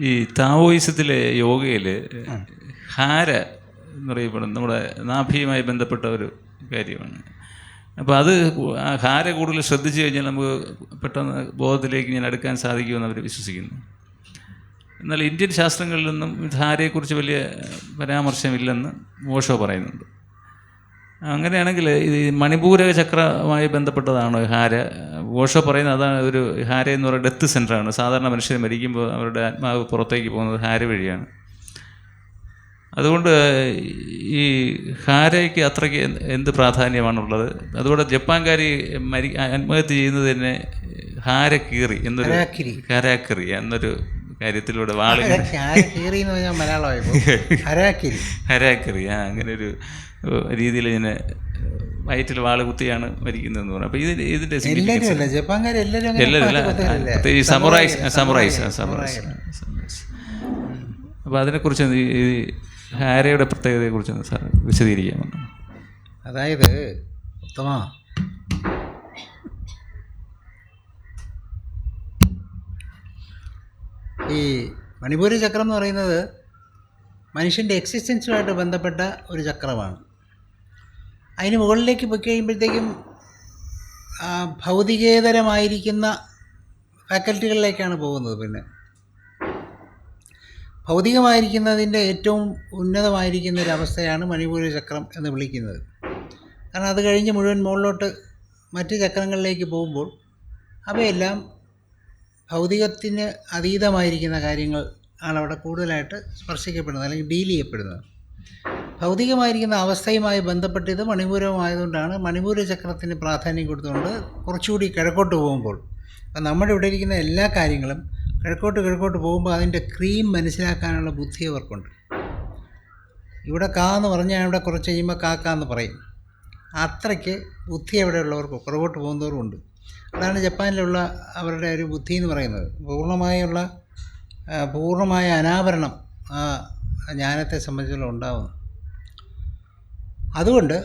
ഈ താവോയിസത്തിലെ യോഗയിൽ ഹാര എന്ന് പറയപ്പെടുന്ന നമ്മുടെ നാഭിയുമായി ബന്ധപ്പെട്ട ഒരു കാര്യമാണ്. അപ്പോൾ അത് ആ ഹാര കൂടുതൽ ശ്രദ്ധിച്ചു കഴിഞ്ഞാൽ നമുക്ക് പെട്ടെന്ന് ബോധത്തിലേക്ക് ഞാൻ അടുക്കാൻ സാധിക്കുമെന്ന് അവർ വിശ്വസിക്കുന്നു. എന്നാൽ ഇന്ത്യൻ ശാസ്ത്രങ്ങളിലൊന്നും ധാരയെക്കുറിച്ച് വലിയ പരാമർശമില്ലെന്ന് മോഷോ പറയുന്നുണ്ട്. അങ്ങനെയാണെങ്കിൽ ഈ മണിപൂരക ചക്രമായി ബന്ധപ്പെട്ടതാണ് ഹാര. ഓഷോ പറയുന്നത് അതാണ് ഒരു ഹാര എന്ന് പറയുന്നത് ഡെത്ത് സെന്ററാണ് സാധാരണ മനുഷ്യർ മരിക്കുമ്പോൾ അവരുടെ ആത്മാവ് പുറത്തേക്ക് പോകുന്നത് ഹാര വഴിയാണ്. അതുകൊണ്ട് ഈ ഹാരയ്ക്ക് അത്രയ്ക്ക് എന്ത് പ്രാധാന്യമാണുള്ളത്? അതുകൊണ്ട് ജപ്പാൻകാരി മരി ആത്മഹത്യ ചെയ്യുന്നത് തന്നെ ഹാര കീറി എന്നൊരു ഹാരാക്കിറി ഹാരാക്കറി എന്നൊരു കാര്യത്തിലൂടെ ഹരാക്കിരി ഹരാക്കറി ആ അങ്ങനെ ഒരു രീതിയിൽ ഇങ്ങനെ വയറ്റിൽ വാൾ കുത്തിയാണ് മരിക്കുന്നതെന്ന് പറഞ്ഞു. അപ്പോൾ ഇത് ഇതിന്റെ എല്ലാവരും അല്ല? സമറൈസ് സമറൈസ് സമുറൈസ് അപ്പോൾ അതിനെക്കുറിച്ച് ഈ ഈ ഹാരയുടെ പ്രത്യേകതയെക്കുറിച്ച് സാർ വിശദീകരിക്കാമോ അതായത് ഉത്തമ ഈ മണിപൂരി ചക്രം എന്ന് പറയുന്നത് മനുഷ്യന്റെ എക്സിസ്റ്റൻസുമായിട്ട് ബന്ധപ്പെട്ട ഒരു ചക്രമാണ്. അതിന് മുകളിലേക്ക് പോയി കഴിയുമ്പോഴത്തേക്കും ഭൗതികേതരമായിരിക്കുന്ന ഫാക്കൽറ്റികളിലേക്കാണ് പോകുന്നത് പിന്നെ. ഭൗതികമായിരിക്കുന്നതിന്റെ ഏറ്റവും ഉന്നതമായിരിക്കുന്ന ഒരു അവസ്ഥയാണ് മണിപൂരി ചക്രം എന്ന് വിളിക്കുന്നത്. കാരണം അത് കഴിഞ്ഞ് മുഴുവൻ മുകളിലോട്ട് മറ്റ് ചക്രങ്ങളിലേക്ക് പോകുമ്പോൾ അവയെല്ലാം ഭൗതികത്തിന് അതീതമായിരിക്കുന്ന കാര്യങ്ങൾ അവിടെ കൂടുതലായിട്ട് സ്പർശിക്കപ്പെടുന്നത് അല്ലെങ്കിൽ ഡീൽ ചെയ്യപ്പെടുന്നത്. ഭൗതികമായിരിക്കുന്ന അവസ്ഥയുമായി ബന്ധപ്പെട്ട് ഇത് മണിപൂരമായതുകൊണ്ടാണ് മണിപൂര ചക്രത്തിന് പ്രാധാന്യം കൊടുത്തുകൊണ്ട് കുറച്ചുകൂടി കിഴക്കോട്ട് പോകുമ്പോൾ അപ്പം നമ്മുടെ ഇവിടെ ഇരിക്കുന്ന എല്ലാ കാര്യങ്ങളും കിഴക്കോട്ട് കിഴക്കോട്ട് പോകുമ്പോൾ അതിന്റെ ക്രീം മനസ്സിലാക്കാനുള്ള ബുദ്ധി അവർക്കുണ്ട്. ഇവിടെ കാ എന്ന് പറഞ്ഞാൽ ഇവിടെ കുറച്ച് കഴിയുമ്പോൾ കാക്ക എന്ന് പറയും. അത്രയ്ക്ക് ബുദ്ധി അവിടെയുള്ളവർക്ക് പുറകോട്ട് പോകുന്നവരുമുണ്ട്. അതാണ് ജപ്പാനിലുള്ള അവരുടെ ഒരു ബുദ്ധി എന്ന് പറയുന്നത്. പൂർണമായുള്ള പൂർണമായ അനാവരണം ആ ജ്ഞാനത്തെ സംബന്ധിച്ചുള്ള ഉണ്ടാവുന്നു അതുകൊണ്ട്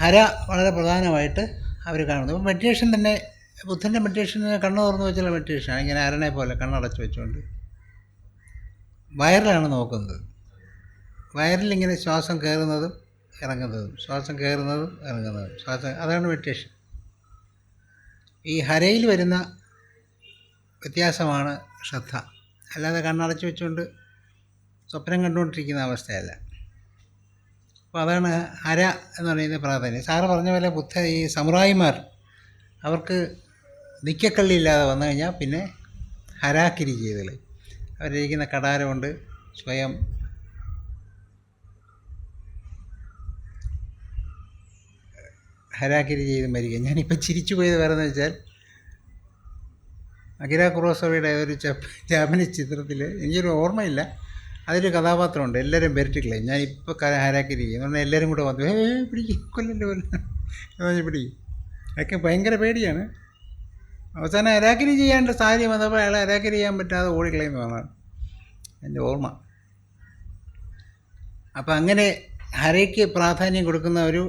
ഹര വളരെ പ്രധാനമായിട്ട് അവർ കാണുന്നു അപ്പോൾ മെഡിറ്റേഷൻ തന്നെ ബുദ്ധന്റെ മെഡിറ്റേഷൻ കണ്ണ് തുറന്ന് വെച്ചുള്ള മെഡിറ്റേഷനാണ് ഇങ്ങനെ അരണെ പോലെ കണ്ണടച്ച് വെച്ചുകൊണ്ട്. വയറിലാണ് നോക്കുന്നത്. വയറിലിങ്ങനെ ശ്വാസം കയറുന്നതും ഇറങ്ങുന്നതും ശ്വാസം കയറുന്നതും ഇറങ്ങുന്നതും. ശ്വാസം അതാണ് മെഡിറ്റേഷൻ ഈ ഹരയിൽ വരുന്ന വ്യത്യാസമാണ് ശ്രദ്ധ. അല്ലാതെ കണ്ണടച്ച് വെച്ചുകൊണ്ട് സ്വപ്നം കണ്ടുകൊണ്ടിരിക്കുന്ന അവസ്ഥയല്ല. അപ്പോൾ അതാണ് ഹര എന്ന് പറയുന്ന പ്രാധാന്യം. സാറ് പറഞ്ഞ പോലെ ബുദ്ധ ഈ സമുറായിമാർ അവർക്ക് നിക്കക്കള്ളി ഇല്ലാതെ വന്നു കഴിഞ്ഞാൽ പിന്നെ ഹരാക്കിരി ചെയ്തൽ അവരിരിക്കുന്ന കടാരമുണ്ട് സ്വയം ഹരാക്കിരി ചെയ്ത് മരിക്കുക ഞാനിപ്പോൾ ചിരിച്ചു പോയത് വേറെ എന്ന് വെച്ചാൽ അഖിര കുറോസോയുടെ ഒരു ജപ് ജാപ്പനീസ് ചിത്രത്തിൽ എനിക്കൊരു ഓർമ്മയില്ല. അതിലൊരു കഥാപാത്രമുണ്ട്. എല്ലാവരും വെരട്ടിക്കളയും ഞാൻ ഇപ്പോൾ ഹരാക്കിരി എന്ന് പറഞ്ഞാൽ എല്ലാവരും കൂടെ വന്നു. ഏ പിടിക്കും. കൊല്ലല്ലോ കൊല്ലം എന്ന് പറഞ്ഞാൽ പിടിക്കും അതൊക്കെ ഭയങ്കര പേടിയാണ്. അവസാനം ഹരാക്കിരി ചെയ്യാണ്ട് സാഹചര്യം വന്നപ്പോൾ അയാൾ ഹരാക്കിരി ചെയ്യാൻ പറ്റാതെ ഓടിക്കളയെന്ന് എന്നാണ് എന്റെ ഓർമ്മ. അപ്പം അങ്ങനെ ഹരയ്ക്ക് പ്രാധാന്യം കൊടുക്കുന്ന ഒരു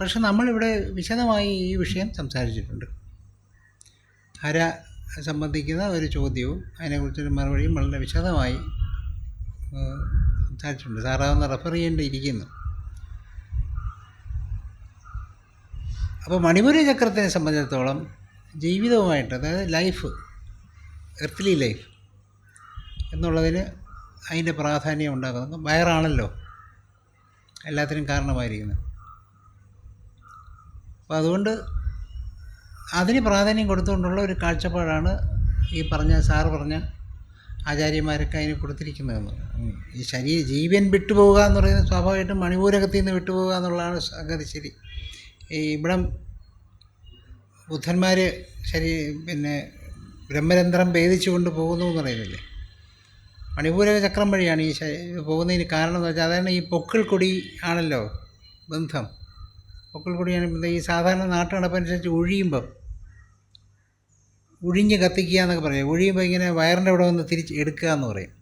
പക്ഷെ നമ്മളിവിടെ വിശദമായി ഈ വിഷയം സംസാരിച്ചിട്ടുണ്ട്. ഹര സംബന്ധിക്കുന്ന ഒരു ചോദ്യവും അതിനെക്കുറിച്ചൊരു മറുപടിയും വളരെ വിശദമായി സംസാരിച്ചിട്ടുണ്ട്. സാറാവുന്ന റെഫർ ചെയ്യേണ്ടിയിരിക്കുന്നു. അപ്പോൾ മണിപുര ചക്രത്തിനെ സംബന്ധിച്ചിടത്തോളം ജീവിതവുമായിട്ട് അതായത് ലൈഫ് എർത്തിലി ലൈഫ് എന്നുള്ളതിന് അതിന്റെ പ്രാധാന്യം ഉണ്ടാകുന്നത് വയറാണല്ലോ. എല്ലാത്തിനും കാരണമായിരിക്കുന്നത്. അപ്പോൾ അതുകൊണ്ട് അതിന് പ്രാധാന്യം കൊടുത്തുകൊണ്ടുള്ള ഒരു കാഴ്ചപ്പാടാണ് ഈ പറഞ്ഞ സാറ് പറഞ്ഞ ആചാര്യന്മാരൊക്കെ അതിന് കൊടുത്തിരിക്കുന്നതെന്ന്. ഈ ശരീര ജീവൻ വിട്ടുപോകുക എന്ന് പറയുന്നത് സ്വാഭാവികമായിട്ടും മണിപൂരകത്തിൽ നിന്ന് വിട്ടുപോകുക എന്നുള്ളതാണ് സംഗതി ശരി. ഈ ഇവിടം ബുദ്ധന്മാർ ശരി പിന്നെ ബ്രഹ്മരന്ധ്രം ഭേദിച്ചു കൊണ്ട് പോകുന്നു എന്ന് പറയുന്നില്ലേ? മണിപൂരക ചക്രം വഴിയാണ് ഈ പോകുന്നതിന് കാരണം എന്ന് വെച്ചാൽ അതാണ് ഈ പൊക്കിൾ കൊടി ആണല്ലോ ബന്ധം. പൊക്കിൾ ബന്ധം ഈ സാധാരണ നാട്ടുനടപ്പനുസരിച്ച് ഒഴിയുമ്പം ഒഴിഞ്ഞ് കത്തിക്കുക എന്നൊക്കെ പറയും. ഒഴിയുമ്പോൾ ഇങ്ങനെ വയറിന്റെ ഇവിടെ വന്ന് തിരിച്ച് എടുക്കുക എന്ന് പറയും.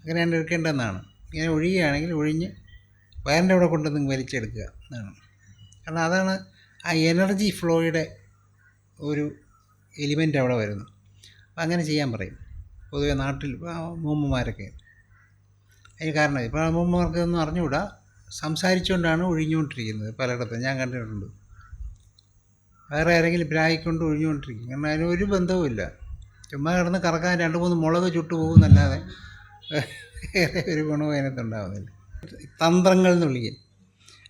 അങ്ങനെയാണ് എടുക്കേണ്ടതെന്നാണ്. ഇങ്ങനെ ഒഴിയുകയാണെങ്കിൽ ഒഴിഞ്ഞ് വയറിന്റെ ഇവിടെ കൊണ്ടുവന്ന് വലിച്ചെടുക്കുക എന്നാണ്. കാരണം അതാണ് ആ എനർജി ഫ്ലോയുടെ ഒരു എലിമെന്റ് അവിടെ വരുന്നു അപ്പം അങ്ങനെ ചെയ്യാൻ പറയും. പൊതുവെ നാട്ടിൽ മൂമ്മമാരൊക്കെ അതിന് കാരണം ഇപ്പോൾ അമ്മൂമ്മമാർക്കൊന്നും അറിഞ്ഞുകൂടാ. സംസാരിച്ചുകൊണ്ടാണ് ഒഴിഞ്ഞുകൊണ്ടിരിക്കുന്നത് പലയിടത്തും. ഞാൻ കണ്ടിട്ടുണ്ട്. വേറെ ആരെങ്കിലും പ്രായിക്കൊണ്ട് ഒഴിഞ്ഞുകൊണ്ടിരിക്കും. കാരണം അതിന് ഒരു ബന്ധവുമില്ല. ചുമ്മാ കിടന്ന് കറക്കാൻ രണ്ട് മൂന്ന് മുളക് ചുട്ടു പോകുന്നല്ലാതെ വേറെ ഒരു ഗുണവും അതിനകത്തുണ്ടാവുന്നില്ല തന്ത്രങ്ങൾ എന്ന് വിളിക്കും.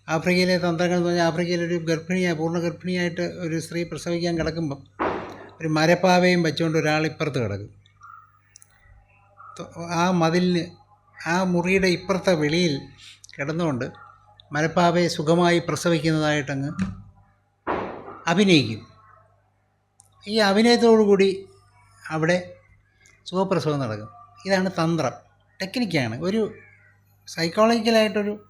ആഫ്രിക്കയിലെ തന്ത്രങ്ങൾ എന്ന് പറഞ്ഞാൽ ആഫ്രിക്കയിലൊരു ഗർഭിണിയായി പൂർണ ഗർഭിണിയായിട്ട് ഒരു സ്ത്രീ പ്രസവിക്കാൻ കിടക്കുമ്പം ഒരു മരപ്പാവയും വെച്ചുകൊണ്ട് ഒരാൾ ഇപ്പുറത്ത് കിടക്കും. ആ മതിലിന് ആ മുറിയുടെ ഇപ്പുറത്തെ വെളിയിൽ കിടന്നുകൊണ്ട് മരപ്പാവയെ സുഖമായി പ്രസവിക്കുന്നതായിട്ടങ്ങ് അഭിനയിക്കും. ഈ അഭിനയത്തോടുകൂടി അവിടെ സുഖപ്രസവം നടക്കും. ഇതാണ് തന്ത്രം. ടെക്നിക്കാണ്. ഒരു സൈക്കോളജിക്കലായിട്ടൊരു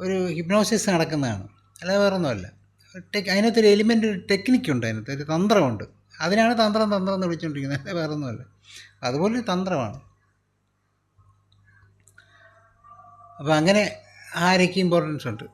ഒരു ഹിപ്നോസിസ് നടക്കുന്നതാണ്. അല്ലാതെ വേറെ ഒന്നുമല്ല ടെക് അതിനകത്തൊരു എലിമെന്റ് ഒരു ടെക്നിക്കുണ്ട് അതിനകത്ത്. ഒരു തന്ത്രമുണ്ട്. അതിനാണ് തന്ത്രം തന്ത്രം എന്ന് വിളിച്ചുകൊണ്ടിരിക്കുന്നത്. അല്ലാതെ വേറെ ഒന്നുമല്ല അതുപോലെ തന്ത്രമാണ്. അപ്പോൾ അങ്ങനെ ആരൊക്കെ ഇമ്പോർട്ടൻസ് ഉണ്ട്